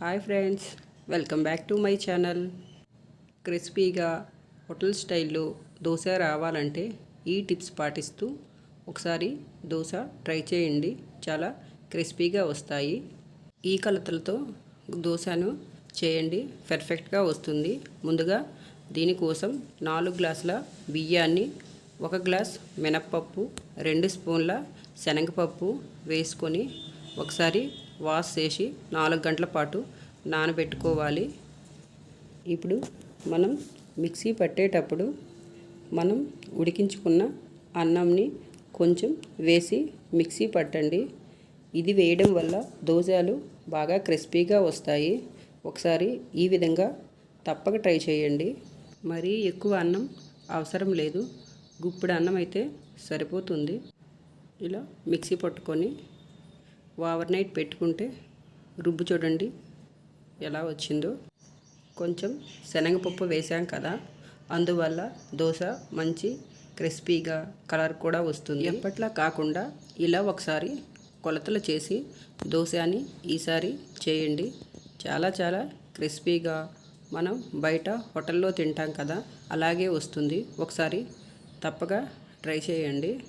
Hi friends welcome back to my channel క్రిస్పీగా hotel స్టైల్లో దోశ రావాలంటే ఈ టిప్స్ పాటిస్తూ ఒకసారి దోశ ట్రై చేయండి. చాలా క్రిస్పీగా వస్తాయి. ఈ కలతలతో దోశను చేయండి. పర్ఫెక్ట్గా వస్తుంది. ముందుగా దీనికోసం నాలుగు గ్లాసుల బియ్యాన్ని ఒక గ్లాస్ మినప్పప్పు రెండు స్పూన్ల శనగపప్పు వేసుకొని ఒకసారి వాష్ చేసి నాలుగు గంటల పాటు నానబెట్టుకోవాలి. ఇప్పుడు మనం మిక్సీ పట్టేటప్పుడు మనం ఉడికించుకున్న అన్నంని కొంచెం వేసి మిక్సీ పట్టండి. ఇది వేయడం వల్ల దోశలు బాగా క్రిస్పీగా వస్తాయి. ఒకసారి ఈ విధంగా తప్పక ట్రై చేయండి. మరీ ఎక్కువ అన్నం అవసరం లేదు. గుప్పుడు అన్నం అయితే సరిపోతుంది. ఇలా మిక్సీ పట్టుకొని ఓవర్ నైట్ పెట్టుకుంటే రుబ్బు చూడండి ఎలా వచ్చిందో. కొంచెం శనగపప్పు వేసాం కదా అందువల్ల దోశ మంచి క్రిస్పీగా కలర్ కూడా వస్తుంది. ఎప్పట్లా కాకుండా ఇలా ఒకసారి కొలతలు చేసి దోశని ఈసారి చేయండి. చాలా చాలా క్రిస్పీగా మనం బయట హోటల్లో తింటాం కదా అలాగే వస్తుంది. ఒకసారి తప్పగా ట్రై చేయండి.